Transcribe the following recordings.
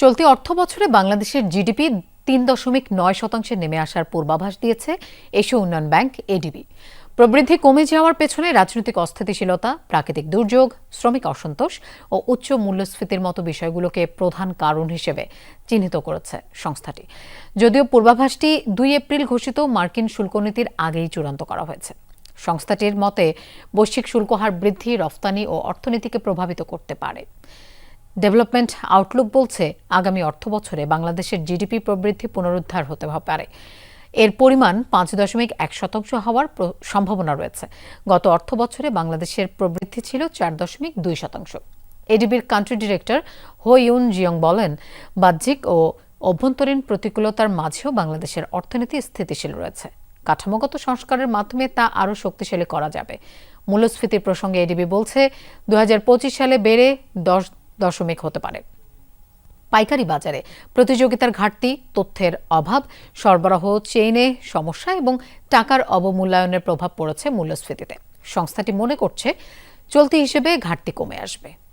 চলতি অর্থ বছরে বাংলাদেশের জিডিপি তিন দশমিক নয় শতাংশে নেমে আসার পূর্বাভাস দিয়েছে এশীয় উন্নয়ন ব্যাংক, এডিবি। প্রবৃদ্ধি কমে যাওয়ার পেছনে রাজনৈতিক অস্থিতিশীলতা, প্রাকৃতিক দুর্যোগ, শ্রমিক অসন্তোষ ও উচ্চ মূল্যস্ফীতির মতো বিষয়গুলোকে প্রধান কারণ হিসেবে চিহ্নিত করেছে সংস্থাটি। যদিও পূর্বাভাসটি দুই এপ্রিল ঘোষিত মার্কিন শুল্কনীতির আগেই চূড়ান্ত করা হয়েছে। সংস্থাটির মতে, বৈশ্বিক শুল্ক হার বৃদ্ধি, রফতানি ও অর্থনীতিকে প্রভাবিত করতে পারে। ডেভেলপমেন্ট আউটলুক বলছে আগামী অর্থ বছরে বাংলাদেশের জিডিপি প্রবৃদ্ধি পুনরুদ্ধার হতে পারে। এর পরিমাণ পাঁচ দশমিক এক শতাংশ হওয়ার সম্ভাবনা রয়েছে। গত অর্থ বছরে বাংলাদেশের প্রবৃদ্ধি ছিল চার দশমিক দুই শতাংশ। এডিবির country director Ho Yun Jeong বলেন, বাহ্যিক ও অভ্যন্তরীণ প্রতিকূলতার মাঝেও বাংলাদেশের অর্থনীতি স্থিতিশীল রয়েছে। কাঠামোগত সংস্কারের মাধ্যমে তা আরও শক্তিশালী করা যাবে। মূল্যস্ফীতির প্রসঙ্গে এডিবি বলছে দু হাজার পঁচিশ সালে বেড়ে দশ দশমিক হতে পারে। পাইকারি বাজারে প্রতিযোগিতার ঘাটতি, তথ্যের অভাব, সরবরাহ চেইনে সমস্যা এবং টাকার অবমূল্যায়নের প্রভাব পড়েছে মূল্যস্ফীতিতে। সংস্থাটি মনে করছে, চলতি হিসেবে ঘাটতি কমে আসবে।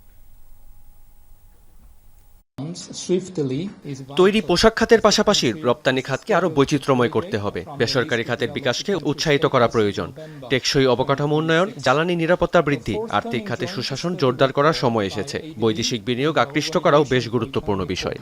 তৈরি পোশাক খাতের পাশাপাশি রপ্তানি খাতকে আরও বৈচিত্র্যময় করতে হবে। বেসরকারি খাতের বিকাশকে উৎসাহিত করা প্রয়োজন। টেকসই অবকাঠামো উন্নয়ন জ্বালানি নিরাপত্তা বৃদ্ধি আর্থিক খাতে সুশাসন জোরদার করার সময় এসেছে। বৈদেশিক বিনিয়োগ আকৃষ্ট করাও বেশ গুরুত্বপূর্ণ বিষয়।